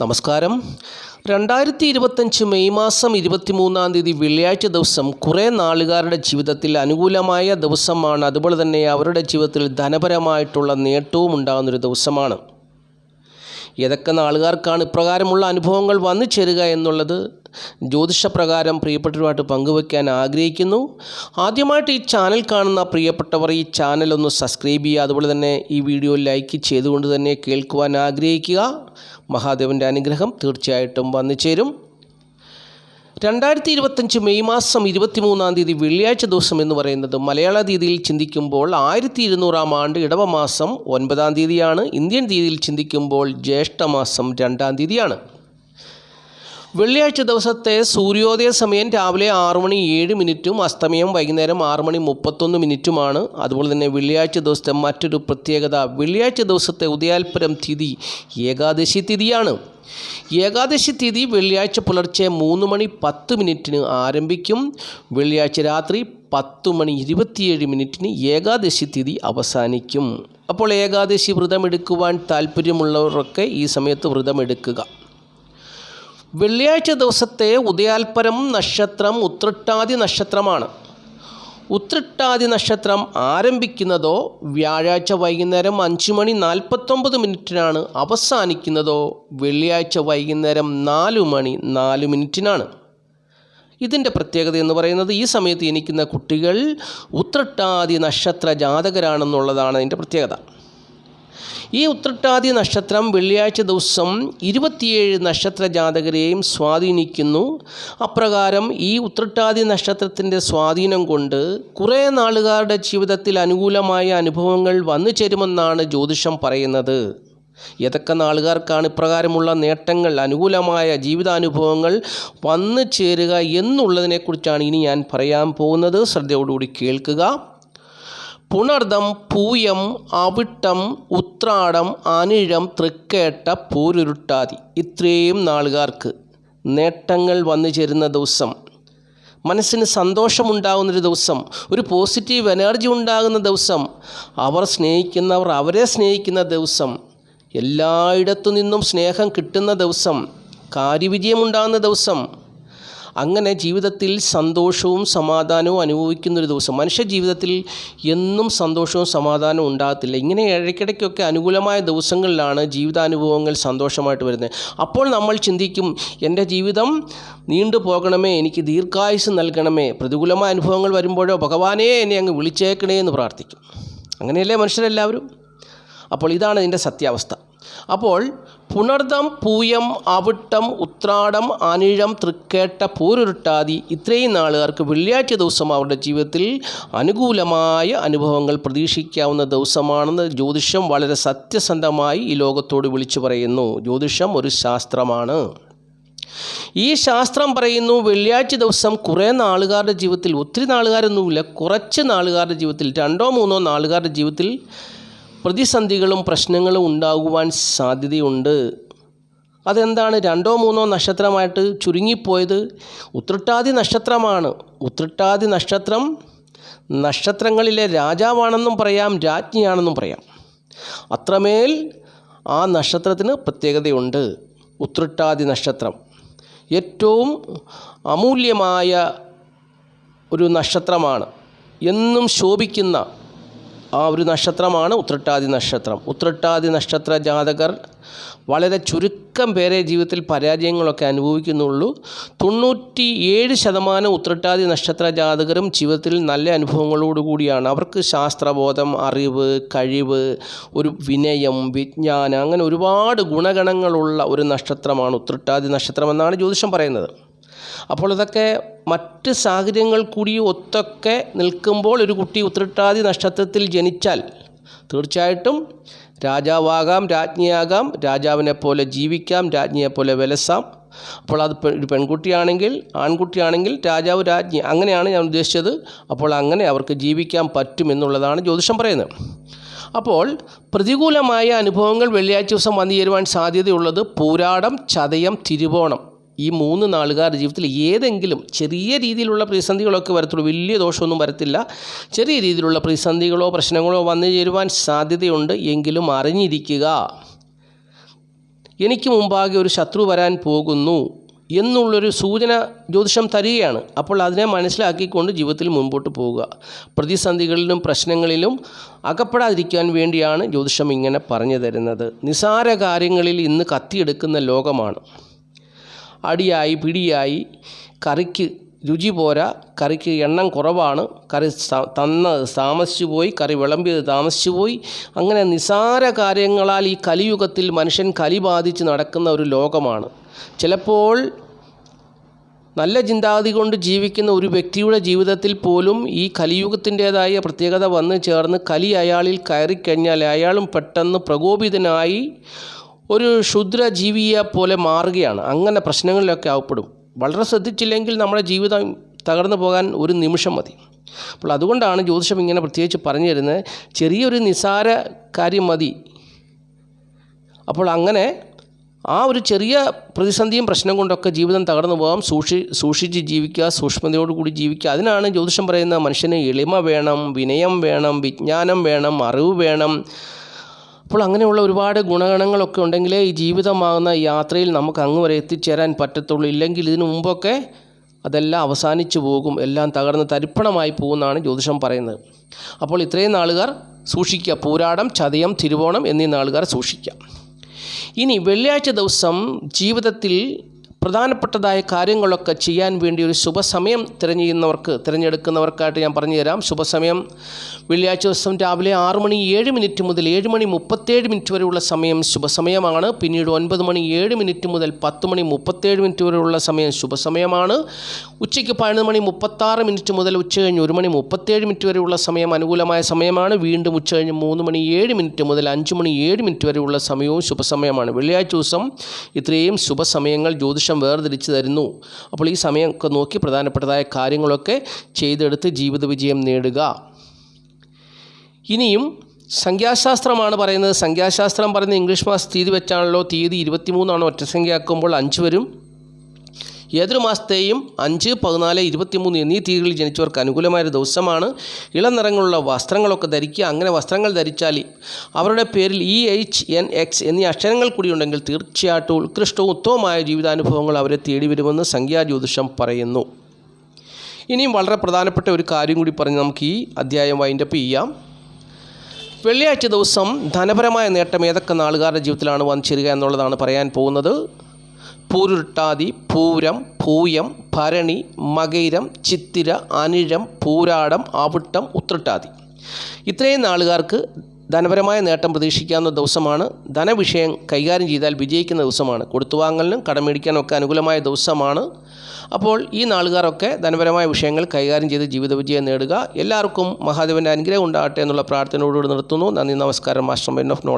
നമസ്കാരം. രണ്ടായിരത്തി ഇരുപത്തഞ്ച് മെയ് മാസം ഇരുപത്തിമൂന്നാം തീയതി വെള്ളിയാഴ്ച ദിവസം കുറേ നാളുകാരുടെ ജീവിതത്തിൽ അനുകൂലമായ ദിവസമാണ്. അതുപോലെ തന്നെ അവരുടെ ജീവിതത്തിൽ ധനപരമായിട്ടുള്ള നേട്ടവും ഉണ്ടാകുന്നൊരു ദിവസമാണ്. ഏതൊക്കെ നാളുകാർക്കാണ് ഇപ്രകാരമുള്ള അനുഭവങ്ങൾ വന്നു ചേരുക എന്നുള്ളത് ജ്യോതിഷപ്രകാരം പ്രിയപ്പെട്ടവരുമായിട്ട് പങ്കുവയ്ക്കാൻ ആഗ്രഹിക്കുന്നു. ആദ്യമായിട്ട് ഈ ചാനൽ കാണുന്ന പ്രിയപ്പെട്ടവർ ഈ ചാനൽ ഒന്ന് സബ്സ്ക്രൈബ് ചെയ്യുക. അതുപോലെ തന്നെ ഈ വീഡിയോ ലൈക്ക് ചെയ്തുകൊണ്ട് തന്നെ കേൾക്കുവാൻ ആഗ്രഹിക്കുക. മഹാദേവന്റെ അനുഗ്രഹം തീർച്ചയായിട്ടും വന്നു ചേരും. രണ്ടായിരത്തി ഇരുപത്തഞ്ച് മെയ് മാസം ഇരുപത്തിമൂന്നാം തീയതി വെള്ളിയാഴ്ച ദിവസം എന്ന് പറയുന്നത് മലയാള തീയതിയിൽ ചിന്തിക്കുമ്പോൾ ആയിരത്തി ഇരുന്നൂറാം ആണ്ട് ഇടവമാസം ഒൻപതാം തീയതിയാണ്. ഇന്ത്യൻ തീയതിയിൽ ചിന്തിക്കുമ്പോൾ ജ്യേഷ്ഠമാസം രണ്ടാം തീയതിയാണ്. വെള്ളിയാഴ്ച ദിവസത്തെ സൂര്യോദയ സമയം രാവിലെ ആറു മണി ഏഴ് മിനിറ്റും അസ്തമയം വൈകുന്നേരം ആറു മണി മുപ്പത്തൊന്ന് മിനിറ്റുമാണ്. അതുപോലെ തന്നെ വെള്ളിയാഴ്ച ദിവസത്തെ മറ്റൊരു പ്രത്യേകത വെള്ളിയാഴ്ച ദിവസത്തെ ഉദയാൽപരം തിഥി ഏകാദശി തിഥിയാണ്. ഏകാദശി തിഥി വെള്ളിയാഴ്ച പുലർച്ചെ മൂന്ന് മണി പത്ത് മിനിറ്റിന് ആരംഭിക്കും. വെള്ളിയാഴ്ച രാത്രി പത്ത് മണി ഇരുപത്തിയേഴ് മിനിറ്റിന് ഏകാദശി തിഥി അവസാനിക്കും. അപ്പോൾ ഏകാദശി വ്രതമെടുക്കുവാൻ താല്പര്യമുള്ളവരൊക്കെ ഈ സമയത്ത് വ്രതമെടുക്കുക. വെള്ളിയാഴ്ച ദിവസത്തെ ഉദയാൽപരം നക്ഷത്രം ഉത്രട്ടാതി നക്ഷത്രമാണ്. ഉത്രട്ടാതി നക്ഷത്രം ആരംഭിക്കുന്നതോ വ്യാഴാഴ്ച വൈകുന്നേരം അഞ്ച് മണി നാൽപ്പത്തൊമ്പത് മിനിറ്റിനാണ് അവസാനിക്കുന്നതോ വെള്ളിയാഴ്ച വൈകുന്നേരം നാല് മണി നാല് മിനിറ്റിനാണ്. ഇതിന്റെ പ്രത്യേകത എന്ന് പറയുന്നത് ഈ സമയത്ത് എനിക്കുന്ന കുട്ടികൾ ഉത്രട്ടാതി നക്ഷത്ര ജാതകരാണെന്നുള്ളതാണ് അതിന്റെ പ്രത്യേകത. ഈ ഉത്രട്ടാതി നക്ഷത്രം വെള്ളിയാഴ്ച ദിവസം ഇരുപത്തിയേഴ് നക്ഷത്ര ജാതകരെയും സ്വാധീനിക്കുന്നു. അപ്രകാരം ഈ ഉത്രട്ടാതി നക്ഷത്രത്തിന്റെ സ്വാധീനം കൊണ്ട് കുറേ നാളുകാരുടെ ജീവിതത്തിൽ അനുകൂലമായ അനുഭവങ്ങൾ വന്നു ചേരുമെന്നാണ് ജ്യോതിഷം പറയുന്നത്. ഏതൊക്കെ നാളുകാർക്കാണ് ഇപ്രകാരമുള്ള നേട്ടങ്ങൾ അനുകൂലമായ ജീവിതാനുഭവങ്ങൾ വന്നു ചേരുക എന്നുള്ളതിനെക്കുറിച്ചാണ് ഇനി ഞാൻ പറയാൻ പോകുന്നത്. ശ്രദ്ധയോടുകൂടി കേൾക്കുക. പുണർദം പൂയം അവിട്ടം ഉത്രാടം അനിഴം തൃക്കേട്ട പൂരുരുട്ടാതി. ഇത്രയും നാളുകാർക്ക് നേട്ടങ്ങൾ വന്നു ചേരുന്ന ദിവസം. മനസ്സിന് സന്തോഷമുണ്ടാകുന്നൊരു ദിവസം. ഒരു പോസിറ്റീവ് എനർജി ഉണ്ടാകുന്ന ദിവസം. അവർ സ്നേഹിക്കുന്നവർ അവരെ സ്നേഹിക്കുന്ന ദിവസം. എല്ലായിടത്തു നിന്നും സ്നേഹം കിട്ടുന്ന ദിവസം. കാര്യവിജയമുണ്ടാകുന്ന ദിവസം. അങ്ങനെ ജീവിതത്തിൽ സന്തോഷവും സമാധാനവും അനുഭവിക്കുന്ന ഒരു ദിവസം. മനുഷ്യ ജീവിതത്തിൽ എന്നും സന്തോഷവും സമാധാനവും ഉണ്ടാകത്തില്ല. ഇങ്ങനെ ഇടയ്ക്കിടയ്ക്കൊക്കെ അനുകൂലമായ ദിവസങ്ങളിലാണ് ജീവിതാനുഭവങ്ങൾ സന്തോഷമായിട്ട് വരുന്നത്. അപ്പോൾ നമ്മൾ ചിന്തിക്കും എന്റെ ജീവിതം നീണ്ടു പോകണമേ എനിക്ക് ദീർഘായുസ് നൽകണമേ. പ്രതികൂലമായ അനുഭവങ്ങൾ വരുമ്പോഴോ ഭഗവാനെ എന്നെ അങ്ങ് വിളിച്ചേക്കണേ എന്ന് പ്രാർത്ഥിക്കും. അങ്ങനെയല്ലേ മനുഷ്യരെല്ലാവരും? അപ്പോൾ ഇതാണ് ഇതിന്റെ സത്യാവസ്ഥ. അപ്പോൾ പുണർദം പൂയം അവിട്ടം ഉത്രാടം അനിഴം തൃക്കേട്ട പൂരുരുട്ടാതി ഇത്രയും നാളുകാർക്ക് വെള്ളിയാഴ്ച ദിവസം അവരുടെ ജീവിതത്തിൽ അനുകൂലമായ അനുഭവങ്ങൾ പ്രതീക്ഷിക്കാവുന്ന ദിവസമാണെന്ന് ജ്യോതിഷം വളരെ സത്യസന്ധമായി ഈ ലോകത്തോട് വിളിച്ചു പറയുന്നു. ജ്യോതിഷം ഒരു ശാസ്ത്രമാണ്. ഈ ശാസ്ത്രം പറയുന്നു വെള്ളിയാഴ്ച ദിവസം കുറേ നാളുകാരുടെ ജീവിതത്തിൽ ഒത്തിരി നാളുകാരൊന്നുമില്ല കുറച്ച് നാളുകാരുടെ ജീവിതത്തിൽ രണ്ടോ മൂന്നോ നാളുകാരുടെ ജീവിതത്തിൽ പ്രതിസന്ധികളും പ്രശ്നങ്ങളും ഉണ്ടാകുവാൻ സാധ്യതയുണ്ട്. അതെന്താണ്? രണ്ടോ മൂന്നോ നക്ഷത്രമായിട്ട് ചുരുങ്ങിപ്പോയത് ഉത്രട്ടാതി നക്ഷത്രമാണ്. ഉത്രട്ടാതി നക്ഷത്രം നക്ഷത്രങ്ങളിലെ രാജാവാണെന്നും പറയാം രാജ്ഞിയാണെന്നും പറയാം. അത്രമേൽ ആ നക്ഷത്രത്തിന് പ്രത്യേകതയുണ്ട്. ഉത്രട്ടാതി നക്ഷത്രം. ഏറ്റവും അമൂല്യമായ ഒരു നക്ഷത്രമാണ്. എന്നും ശോഭിക്കുന്ന ആ ഒരു നക്ഷത്രമാണ് ഉത്രട്ടാതി നക്ഷത്രം. ഉത്രട്ടാതി നക്ഷത്ര ജാതകർ വളരെ ചുരുക്കം പേരെ ജീവിതത്തിൽ പരാജയങ്ങളൊക്കെ അനുഭവിക്കുന്നുള്ളൂ. തൊണ്ണൂറ്റി ഏഴ് ശതമാനം ഉത്രട്ടാതി നക്ഷത്ര ജാതകരും ജീവിതത്തിൽ നല്ല അനുഭവങ്ങളോടുകൂടിയാണ് അവർക്ക് ശാസ്ത്രബോധം അറിവ് കഴിവ് ഒരു വിനയം വിജ്ഞാനം അങ്ങനെ ഒരുപാട് ഗുണഗണങ്ങളുള്ള ഒരു നക്ഷത്രമാണ് ഉത്രട്ടാതി നക്ഷത്രം എന്നാണ് ജ്യോതിഷം പറയുന്നത്. അപ്പോൾ ഇതൊക്കെ മറ്റ് സാഹചര്യങ്ങൾ കൂടി ഒത്തൊക്കെ നിൽക്കുമ്പോൾ ഒരു കുട്ടി ഉത്രട്ടാതി നക്ഷത്രത്തിൽ ജനിച്ചാൽ തീർച്ചയായിട്ടും രാജാവാകാം രാജ്ഞിയാകാം രാജാവിനെ പോലെ ജീവിക്കാം രാജ്ഞിയെ പോലെ വിലസാം. അപ്പോൾ അത് ഒരു പെൺകുട്ടിയാണെങ്കിൽ ആൺകുട്ടിയാണെങ്കിൽ രാജാവ് രാജ്ഞി അങ്ങനെയാണ് ഞാൻ ഉദ്ദേശിച്ചത്. അപ്പോൾ അങ്ങനെ അവർക്ക് ജീവിക്കാൻ പറ്റും എന്നുള്ളതാണ് ജ്യോതിഷം പറയുന്നത്. അപ്പോൾ പ്രതികൂലമായ അനുഭവങ്ങൾ വെള്ളിയാഴ്ച ദിവസം വന്നു ചേരുവാൻ സാധ്യതയുള്ളത് പൂരാടം ചതയം തിരുവോണം. ഈ മൂന്ന് നാളുകാരുടെ ജീവിതത്തിൽ ഏതെങ്കിലും ചെറിയ രീതിയിലുള്ള പ്രതിസന്ധികളൊക്കെ വരത്തുള്ളൂ. വലിയ ദോഷമൊന്നും വരത്തില്ല. ചെറിയ രീതിയിലുള്ള പ്രതിസന്ധികളോ പ്രശ്നങ്ങളോ വന്നു ചേരുവാൻ സാധ്യതയുണ്ട്. എങ്കിലും അറിഞ്ഞിരിക്കുക. എനിക്ക് മുമ്പാകെ ഒരു ശത്രു വരാൻ പോകുന്നു എന്നുള്ളൊരു സൂചന ജ്യോതിഷം തരികയാണ്. അപ്പോൾ അതിനെ മനസ്സിലാക്കിക്കൊണ്ട് ജീവിതത്തിൽ മുൻപോട്ട് പോവുക. പ്രതിസന്ധികളിലും പ്രശ്നങ്ങളിലും അകപ്പെടാതിരിക്കാൻ വേണ്ടിയാണ് ജ്യോതിഷം ഇങ്ങനെ പറഞ്ഞു തരുന്നത്. നിസാര കാര്യങ്ങളിൽ ഇന്ന് കത്തിയെടുക്കുന്ന ലോകമാണ്. അടിയായി പിടിയായി. കറിക്ക് രുചി പോരാ. കറിക്ക് എണ്ണം കുറവാണ്. കറി തന്ന താമസിച്ചു പോയി കറി വിളമ്പിയത് താമസിച്ചു പോയി അങ്ങനെ നിസാര കാര്യങ്ങളാൽ ഈ കലിയുഗത്തിൽ മനുഷ്യൻ കലി ബാധിച്ച് നടക്കുന്ന ഒരു ലോകമാണ്. ചിലപ്പോൾ നല്ല ചിന്താഗതി കൊണ്ട് ജീവിക്കുന്ന ഒരു വ്യക്തിയുടെ ജീവിതത്തിൽ പോലും ഈ കലിയുഗത്തിന്റേതായ പ്രത്യേകത വന്ന് ചേർന്ന് കലി അയാളിൽ കയറിക്കഴിഞ്ഞാൽ അയാളും പെട്ടെന്ന് പ്രകോപിതനായി ഒരു ക്ഷുദ്രജീവിയെ പോലെ മാറുകയാണ്. അങ്ങനെ പ്രശ്നങ്ങളിലൊക്കെ ആവപ്പെടും. വളരെ ശ്രദ്ധിച്ചില്ലെങ്കിൽ നമ്മുടെ ജീവിതം തകർന്നു പോകാൻ ഒരു നിമിഷം മതി. അപ്പോൾ അതുകൊണ്ടാണ് ജ്യോതിഷം ഇങ്ങനെ പ്രത്യേകിച്ച് പറഞ്ഞു തരുന്നത്. ചെറിയൊരു നിസാര കാര്യം മതി. അപ്പോൾ അങ്ങനെ ആ ഒരു ചെറിയ പ്രതിസന്ധിയും പ്രശ്നം കൊണ്ടൊക്കെ ജീവിതം തകർന്നു പോകാം. സൂക്ഷി സൂക്ഷിച്ച് ജീവിക്കുക സൂക്ഷ്മതയോടുകൂടി ജീവിക്കുക. അതിനാണ് ജ്യോതിഷം പറയുന്നത് മനുഷ്യന് എളിമ വേണം വിനയം വേണം വിജ്ഞാനം വേണം അറിവ് വേണം. അപ്പോൾ അങ്ങനെയുള്ള ഒരുപാട് ഗുണഗണങ്ങളൊക്കെ ഉണ്ടെങ്കിലേ ഈ ജീവിതമാകുന്ന യാത്രയിൽ നമുക്ക് അങ്ങ് വരെ എത്തിച്ചേരാൻ പറ്റത്തുള്ളൂ. ഇല്ലെങ്കിൽ ഇതിനു മുമ്പൊക്കെ അതെല്ലാം അവസാനിച്ചു പോകും. എല്ലാം തകർന്ന് തരിപ്പണമായി പോകുമെന്നാണ് ജ്യോതിഷം പറയുന്നത്. അപ്പോൾ ഇത്രയും നാളുകാർ സൂക്ഷിക്കുക. പൂരാടം ചതയം തിരുവോണം എന്നീ നാളുകാർ സൂക്ഷിക്കുക ഇനി വെള്ളിയാഴ്ച ദിവസം ജീവിതത്തിൽ പ്രധാനപ്പെട്ടതായ കാര്യങ്ങളൊക്കെ ചെയ്യാൻ വേണ്ടി ഒരു ശുഭസമയം തിരഞ്ഞെയ്യുന്നവർക്ക് തിരഞ്ഞെടുക്കുന്നവർക്കായിട്ട് ഞാൻ പറഞ്ഞു തരാം ശുഭസമയം. വെള്ളിയാഴ്ച ദിവസം രാവിലെ ആറ് മണി ഏഴ് മിനിറ്റ് മുതൽ ഏഴ് മണി മുപ്പത്തേഴ് മിനിറ്റ് വരെയുള്ള സമയം ശുഭസമയമാണ്. പിന്നീട് ഒൻപത് മണി ഏഴ് മിനിറ്റ് മുതൽ പത്ത് മണി മുപ്പത്തേഴ് മിനിറ്റ് വരെയുള്ള സമയം ശുഭസമയമാണ്. ഉച്ചയ്ക്ക് പതിനൊന്ന് മണി മുപ്പത്താറ് മിനിറ്റ് മുതൽ ഉച്ച കഴിഞ്ഞ് ഒരു മണി മുപ്പത്തേഴ് മിനിറ്റ് വരെയുള്ള സമയം അനുകൂലമായ സമയമാണ്. വീണ്ടും ഉച്ച കഴിഞ്ഞ് മൂന്ന് മണി ഏഴ് മിനിറ്റ് മുതൽ അഞ്ച് മണി ഏഴ് മിനിറ്റ് വരെയുള്ള സമയവും ശുഭസമയമാണ്. വെള്ളിയാഴ്ച ദിവസം ഇത്രയും ശുഭസമയങ്ങൾ ജ്യോതിഷം വേർതിരിച്ച് തരുന്നു അപ്പോൾ ഈ സമയമൊക്കെ നോക്കി പ്രധാനപ്പെട്ടതായ കാര്യങ്ങളൊക്കെ ചെയ്തെടുത്ത് ജീവിത വിജയം നേടുക. ഇനിയും സംഖ്യാശാസ്ത്രമാണ് പറയുന്നത്. സംഖ്യാശാസ്ത്രം പറയുന്നത് ഇംഗ്ലീഷ് മാസ തീയതി വെച്ചാണല്ലോ. തീയതി ഇരുപത്തിമൂന്നാണ്. ഒറ്റസംഖ്യയാക്കുമ്പോൾ അഞ്ച് വരും. ഏതൊരു മാസത്തെയും അഞ്ച് പതിനാല് ഇരുപത്തിമൂന്ന് എന്നീ തീയതികളിൽ ജനിച്ചവർക്ക് അനുകൂലമായ ദിവസമാണ്. ഇളം നിറങ്ങളുള്ള വസ്ത്രങ്ങളൊക്കെ ധരിക്കുക. അങ്ങനെ വസ്ത്രങ്ങൾ ധരിച്ചാൽ അവരുടെ പേരിൽ ഇ എച്ച് എൻ എക്സ് എന്നീ അക്ഷരങ്ങൾ കൂടി ഉണ്ടെങ്കിൽ തീർച്ചയായിട്ടും ഉത്കൃഷ്ടവും ഉത്തമമായ ജീവിതാനുഭവങ്ങൾ അവരെ തേടി വരുമെന്ന് സംഖ്യാജ്യോതിഷം പറയുന്നു. ഇനിയും വളരെ പ്രധാനപ്പെട്ട ഒരു കാര്യം കൂടി പറഞ്ഞ് നമുക്ക് ഈ അധ്യായം വൈൻഡപ്പ് ചെയ്യാം. വെള്ളിയാഴ്ച ദിവസം ധനപരമായ നേട്ടം ഏതൊക്കെ നാളുകാരുടെ ജീവിതത്തിലാണ് വന്നു ചേരുക എന്നുള്ളതാണ് പറയാൻ പോകുന്നത്. പൂരുരുട്ടാതി പൂരം പൂയം ഭരണി മകൈരം ചിത്തിര അനിഴം പൂരാടം ആവിട്ടം ഉത്രട്ടാതി. ഇത്രയും നാളുകാർക്ക് ധനപരമായ നേട്ടം പ്രതീക്ഷിക്കാവുന്ന ദിവസമാണ്. ധനവിഷയം കൈകാര്യം ചെയ്താൽ വിജയിക്കുന്ന ദിവസമാണ്. കൊടുത്തുവാങ്ങലിനും കടം മേടിക്കാനും ഒക്കെ അനുകൂലമായ ദിവസമാണ്. അപ്പോൾ ഈ നാളുകാരൊക്കെ ധനപരമായ വിഷയങ്ങൾ കൈകാര്യം ചെയ്ത് ജീവിത വിജയം നേടുക. എല്ലാവർക്കും മഹാദേവന്റെ അനുഗ്രഹം ഉണ്ടാകട്ടെ എന്നുള്ള പ്രാർത്ഥനയോടുകൂടി നിർത്തുന്നു. നന്ദി നമസ്കാരം മാസ്റ്റർ മെൻ ഓഫ് നോളജ്